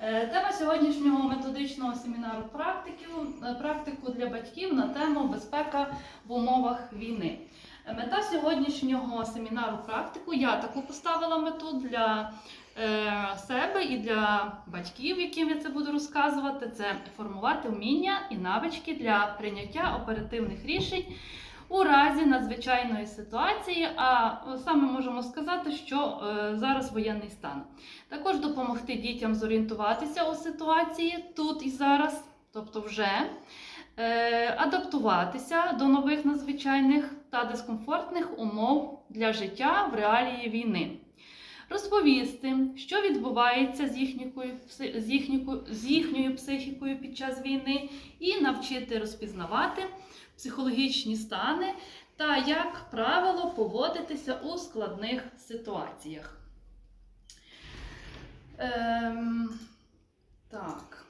Е, Тема сьогоднішнього методичного семінару практиків, е, практику для батьків на тему безпека в умовах війни. Е, Мета сьогоднішнього семінару практику я таку поставила мету для себе і для батьків, яким я це буду розказувати. Це формувати вміння і навички для прийняття оперативних рішень у разі надзвичайної ситуації. А саме можемо сказати, що е, зараз воєнний стан. Також допомогти дітям зорієнтуватися у ситуації тут і зараз, тобто вже е, адаптуватися до нових надзвичайних та дискомфортних умов для життя в реалії війни. Розповісти, що відбувається з їхньою, з, їхньою, з їхньою психікою під час війни, і навчити розпізнавати психологічні стани та, як правило, поводитися у складних ситуаціях. Ем, так.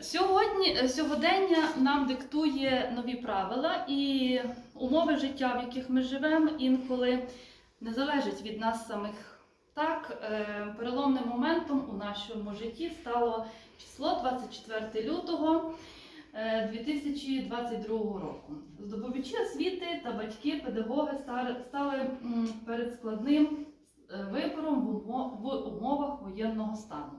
Сьогодні, е, сьогодення нам диктує нові правила і умови життя, в яких ми живемо, інколи не залежать від нас самих. Так, е, переломним моментом у нашому житті стало число 24 лютого 2022 року. Здобувачі освіти та батьки, педагоги стали- перед складним е, вибором в умовах воєнного стану.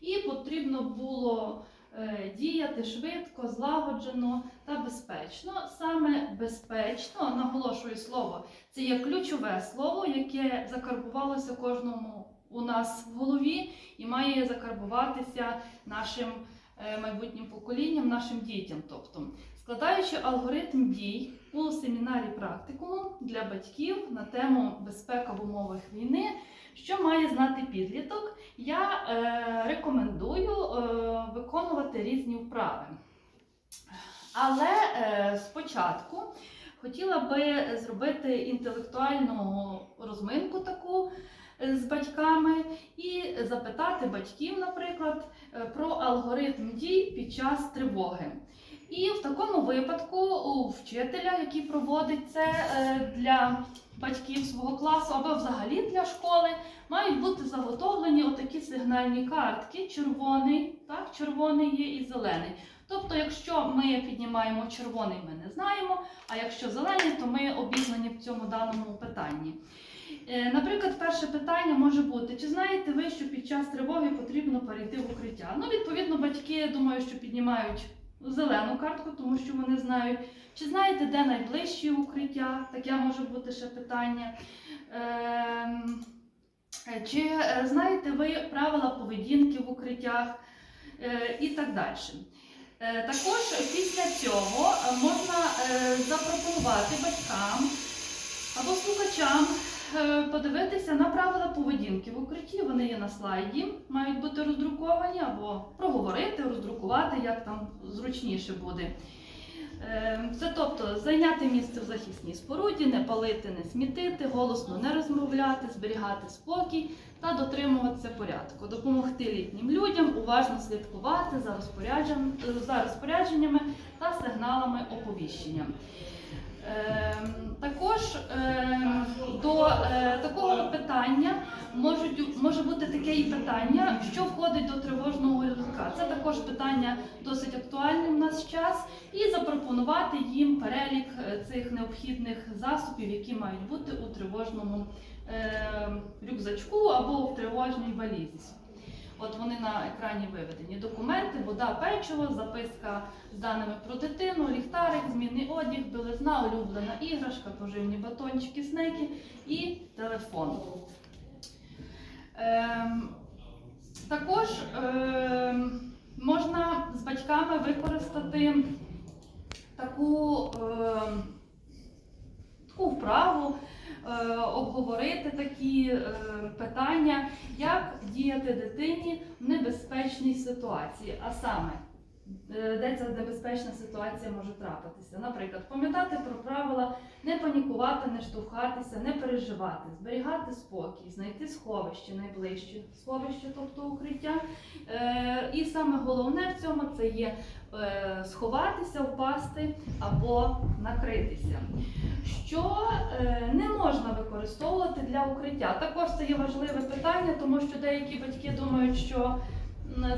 І потрібно було е, діяти швидко, злагоджено та безпечно. Саме безпечно, наголошую слово, це є ключове слово, яке закарбувалося кожному у нас в голові і має закарбуватися нашим е, майбутнім поколінням, нашим дітям. Тобто, складаючи алгоритм дій у семінарі практикуму для батьків на тему безпека в умовах війни, що має знати підліток, я е, рекомендую е, виконувати різні вправи. Але е, спочатку хотіла би зробити інтелектуальну розминку таку е, з батьками і запитати батьків, наприклад, е, про алгоритм дій під час тривоги. І в такому випадку у вчителя, який проводить це е, для батьків свого класу або взагалі для школи, мають бути заготовлені отакі сигнальні картки: червоний, так, червоний є і зелений. Тобто, якщо ми піднімаємо червоний, ми не знаємо, а якщо зелений, то ми обізнані в цьому даному питанні. Е, Наприклад, перше питання може бути: чи знаєте ви, що під час тривоги потрібно перейти в укриття? Ну, відповідно, батьки думаю, що піднімають зелену картку, тому що вони знають. Чи знаєте, де найближчі укриття? Таке може бути ще питання. Ем, е, Чи е, знаєте ви правила поведінки в укриттях і так далі. Також після цього можна запропонувати батькам або слухачам подивитися на правила поведінки в укритті. Вони є на слайді, мають бути роздруковані або проговорити, роздрукувати, як там зручніше буде. Е, Це тобто зайняти місце в захисній споруді, не палити, не смітити, голосно не розмовляти, зберігати спокій та дотримуватися порядку, допомогти літнім людям уважно слідкувати за розпорядженнями та сигналами оповіщення. Ем, Також ем, до е, такого питання можуть, може бути таке і питання, що входить до тривожного рядка. Це також питання досить актуальне в наш час, і запропонувати їм перелік е, цих необхідних засобів, які мають бути у тривожному е, рюкзачку або в тривожній валізі. От вони на екрані виведені. Документи, вода, печиво, записка з даними про дитину, ліхтарик, змінний одяг, білизна, улюблена іграшка, поживні батончики, снеки і телефон. Ем, також ем, можна з батьками використати таку, ем, таку вправу, обговорити такі е, питання, як діяти дитині в небезпечній ситуації. А саме, е, де ця небезпечна ситуація може трапитися. Наприклад, пам'ятати про правила не панікувати, не штовхатися, не переживати, зберігати спокій, знайти сховище найближче сховище, тобто укриття. Е, І саме головне в цьому це є е, сховатися, впасти або накритися. Що е, не можна використовувати для укриття. Також це є важливе питання, тому що деякі батьки думають, що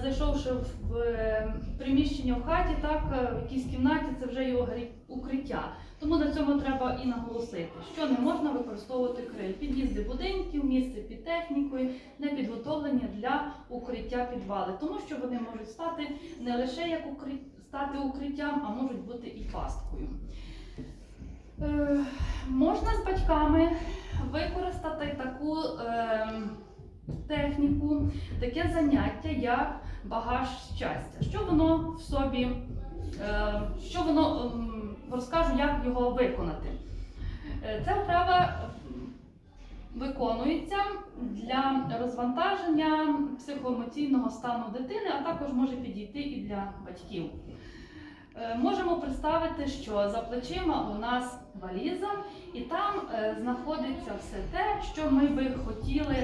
зайшовши в е, приміщення в хаті, так е, в якійсь кімнаті, це вже огрі- укриття. Тому на цьому треба і наголосити, що не можна використовувати криль. Під'їзди будинків, місце під технікою, не підготовлені для укриття підвали, тому що вони можуть стати не лише як укри... стати укриттям, а можуть бути і пасткою. Е, можна з батьками використати таку е, техніку, таке заняття, як багаж щастя. Що воно в собі, е, що воно ем, розкажу, як його виконати. Е, Ця вправа виконується для розвантаження психоемоційного стану дитини, а також може підійти і для батьків. Е, Можемо представити, що за плечима у нас валіза, і там е, знаходиться все те, що ми би хотіли,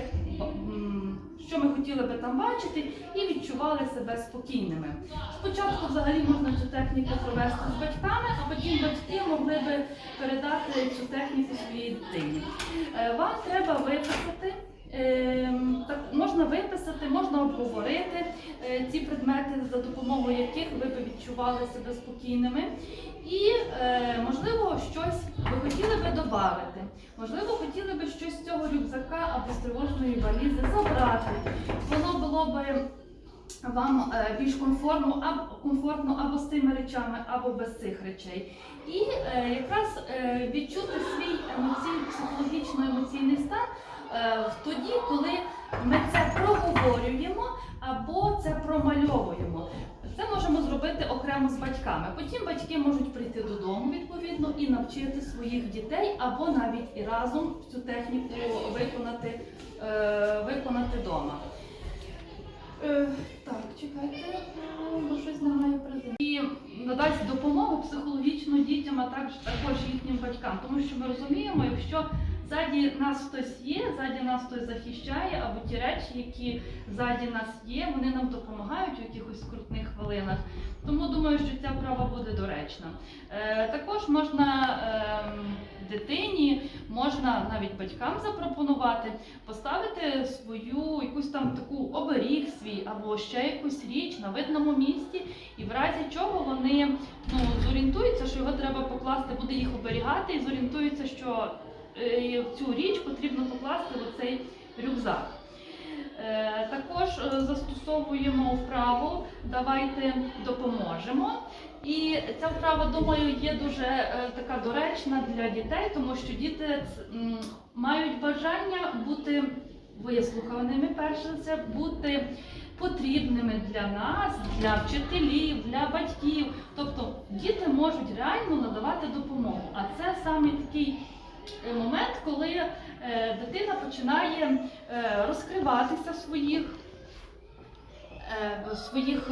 що ми хотіли би там бачити, і відчували себе спокійними. Спочатку взагалі можна цю техніку провести з батьками, а потім батьки могли би передати цю техніку своїй дитині. Е, Вам треба виписати. Ем, Так, можна виписати, можна обговорити е, ці предмети, за допомогою яких ви б відчували себе спокійними. І, е, можливо, щось ви хотіли би додати. Можливо, хотіли би щось з цього рюкзака або з тривожної валізи забрати. Воно було би вам е, більш комфортно або, комфортно або з цими речами, або без цих речей. І якраз відчути свій емоційний, психологічно-емоційний стан тоді, коли ми це проговорюємо або це промальовуємо. Це можемо зробити окремо з батьками. Потім батьки можуть прийти додому відповідно і навчити своїх дітей, або навіть і разом цю техніку виконати, е, виконати вдома. Е, так, чекайте, е, бо щось немає презентації. І надасть допомогу психологічно дітям, а також їхнім батькам. Тому що ми розуміємо, якщо ззаді нас хтось є, ззаді нас хтось захищає, або ті речі, які ззаді нас є, вони нам допомагають у якихось скрутних хвилинах. Тому думаю, що ця вправа буде доречна. Е, також можна ем, дитині, можна навіть батькам запропонувати поставити свою якусь там таку оберіг свій або ще якусь річ на видному місці, і в разі чого вони ну, зорієнтуються, що його треба покласти, буде їх оберігати, і зорієнтуються, що е, цю річ потрібно покласти в цей рюкзак. Е, Також е, застосовуємо вправу Давайте допоможемо. І ця вправа, думаю, є дуже така доречна для дітей, тому що діти мають бажання бути вислуханими, перш за все, бути потрібними для нас, для вчителів, для батьків. Тобто діти можуть реально надавати допомогу. А це саме такий момент, коли е, дитина починає е, розкриватися в своїх, е, своїх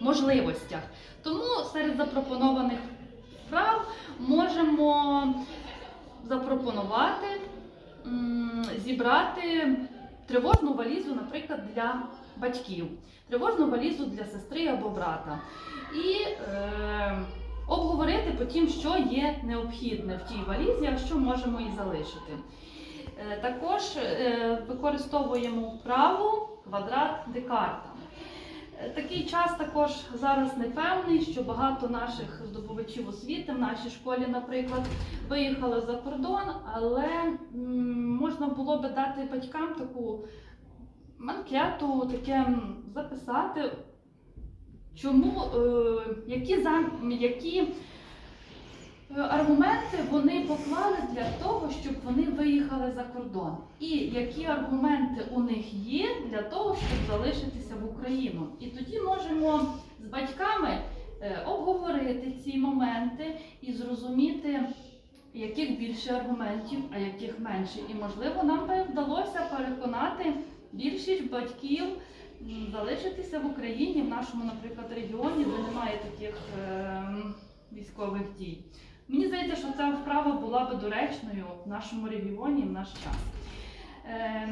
можливостях. Тому серед запропонованих вправ можемо запропонувати зібрати тривожну валізу, наприклад, для батьків, тривожну валізу для сестри або брата. І е, обговорити потім, що є необхідне в тій валізі, а що можемо і залишити. Е, Також е, використовуємо вправу квадрат Декарта. Е, Такий час також зараз непевний, що багато наших здобувачів освіти в нашій школі, наприклад, виїхали за кордон, але можна було би дати батькам таку анкету, таке записати, чому, е, які, які е, аргументи вони поклали для того, щоб вони виїхали за кордон. І які аргументи у них є для того, щоб залишитися в Україну. І тоді можемо з батьками е, обговорити ці моменти і зрозуміти, яких більше аргументів, а яких менше. І можливо нам би вдалося переконати більшість батьків залишитися в Україні, в нашому, наприклад, регіоні, де немає таких ем, військових дій. Мені здається, що ця вправа була би доречною в нашому регіоні в наш час. Ем,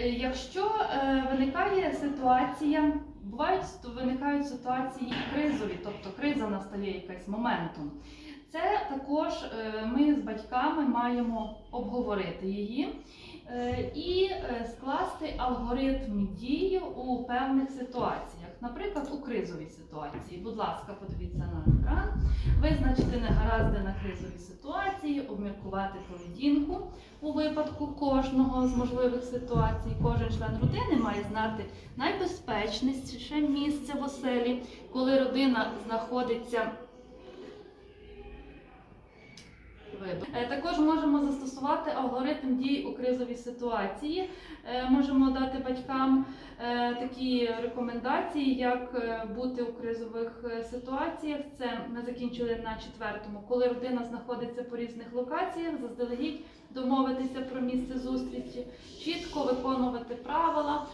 е, Якщо е, виникає ситуація, бувають виникають ситуації і кризові, тобто криза настає якась моментом. Це також е, ми з батьками маємо обговорити її і е, скласти алгоритм дії у певних ситуаціях, наприклад, у кризовій ситуації. Будь ласка, подивіться на екран, визначити негаразди на кризовій ситуації, обміркувати поведінку у випадку кожного з можливих ситуацій. Кожен член родини має знати найбезпечніше місце в оселі, коли родина знаходиться. Вибач. Е, Також можемо застосувати алгоритм дій у кризовій ситуації. Е, Можемо дати батькам е, такі рекомендації, як бути у кризових ситуаціях. Це ми закінчили на четвертому, коли родина знаходиться по різних локаціях, заздалегідь домовитися про місце зустрічі, чітко виконувати правила,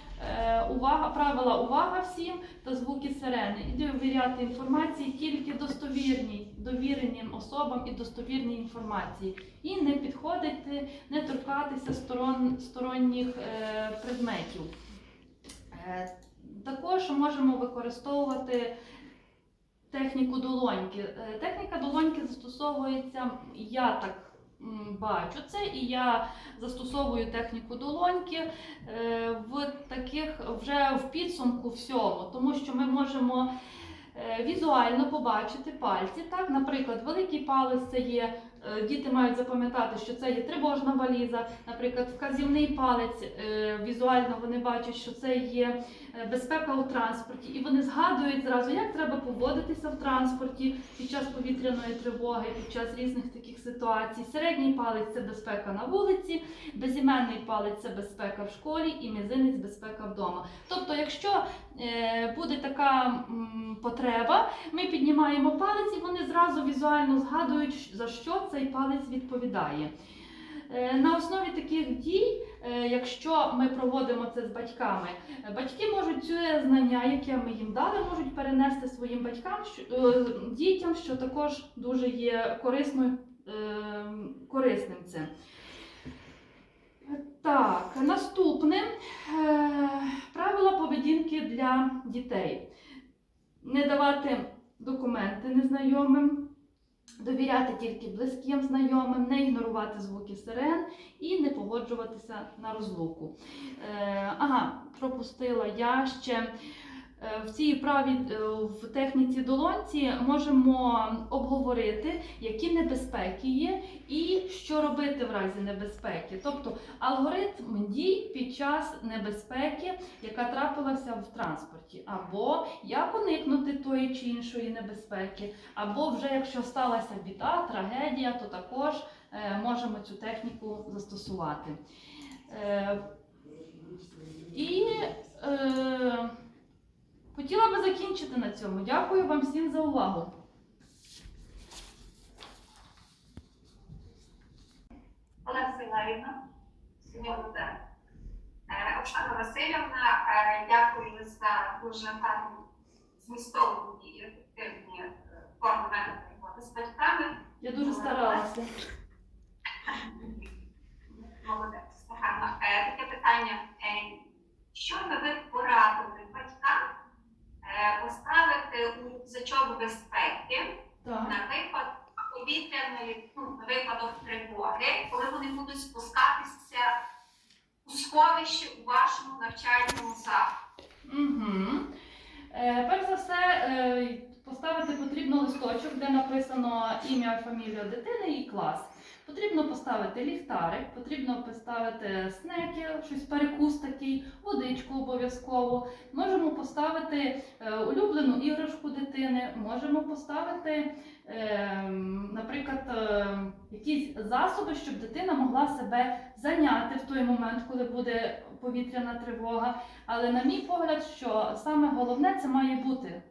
увага, правила увага всім та звуки сирени і довіряти інформації тільки достовірній, довіреним особам і достовірній інформації, і не підходити, не торкатися сторон, сторонніх е, предметів. Е, також можемо використовувати техніку долоньки. Е, техніка долоньки застосовується, я так бачу це, і я застосовую техніку долоньки е, в таких вже в підсумку всього, тому що ми можемо е, візуально побачити пальці. Так, наприклад, великий палець це є. е, Діти мають запам'ятати, що це є тривожна валіза, наприклад, вказівний палець. Візуально вони бачать, що це є безпека у транспорті, і вони згадують зразу, як треба поводитися в транспорті під час повітряної тривоги, під час різних таких ситуацій. Середній палець це безпека на вулиці, безіменний палець це безпека в школі, і мізинець безпека вдома. Тобто, якщо е, буде така потреба, ми піднімаємо палець, і вони зразу візуально згадують, за що цей палець відповідає. Е, На основі таких дій, е, якщо ми проводимо це з батьками, е, батьки можуть це знання, яке ми їм дали, можуть перенести своїм батькам, е, дітям, що також дуже є корисною, е, корисним це. Так, наступне е, правила поведінки для дітей. Не давати документи незнайомим, довіряти тільки близьким знайомим, не ігнорувати звуки сирен і не погоджуватися на розлуку. Е, ага, пропустила я ще. Е, В цій вправі е, в техніці долонці можемо обговорити, які небезпеки є і що робити в разі небезпеки. Тобто алгоритм дій під час небезпеки, яка трапилася в транспорті, або як уникнути тої чи іншої небезпеки, або вже якщо сталася біда, трагедія, то також е, можемо цю техніку застосувати. І хотіла би закінчити на цьому. Дякую вам всім за увагу. Олег Силаївна, Сьогодні. Оксана Васильівна, е, дякую за дуже гарну змістовну і ефективні е, форми роботи з батьками. Я дуже старалася. Молодець. Е, Таке питання. Е, Що би ви порадили батькам е, поставити у рюкзачок безпеки Так. на випадок повітряної, ну, випадок тривоги, коли вони будуть спускатися у сховище у вашому навчальному закладі. Угу. Е, перш за все, е, поставити потрібно листочок, де написано ім'я, фамілія дитини і клас. Потрібно поставити ліхтарик, потрібно поставити снеки, щось перекус такий, водичку обов'язково. Можемо поставити е, улюблену іграшку дитини, можемо поставити, е, наприклад, е, якісь засоби, щоб дитина могла себе зайняти в той момент, коли буде повітряна тривога. Але на мій погляд, що саме головне це має бути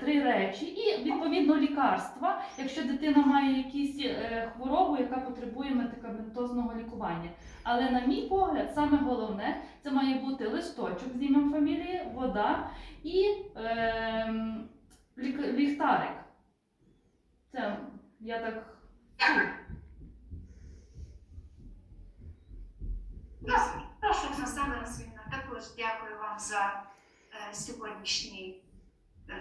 три речі, і відповідно лікарства, якщо дитина має якісь е, хворобу, яка потребує медикаментозного лікування. Але на мій погляд, саме головне це має бути листочок з ім'ям фамілії, вода і лік- ліхтарик. Це я так. Прошу, Оксана Васильівна, також дякую вам за е, сьогоднішній е,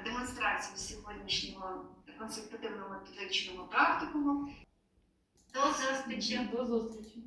демонстрацію сьогоднішнього консультативно-методичного практикуму. До зустрічі. До зустрічі.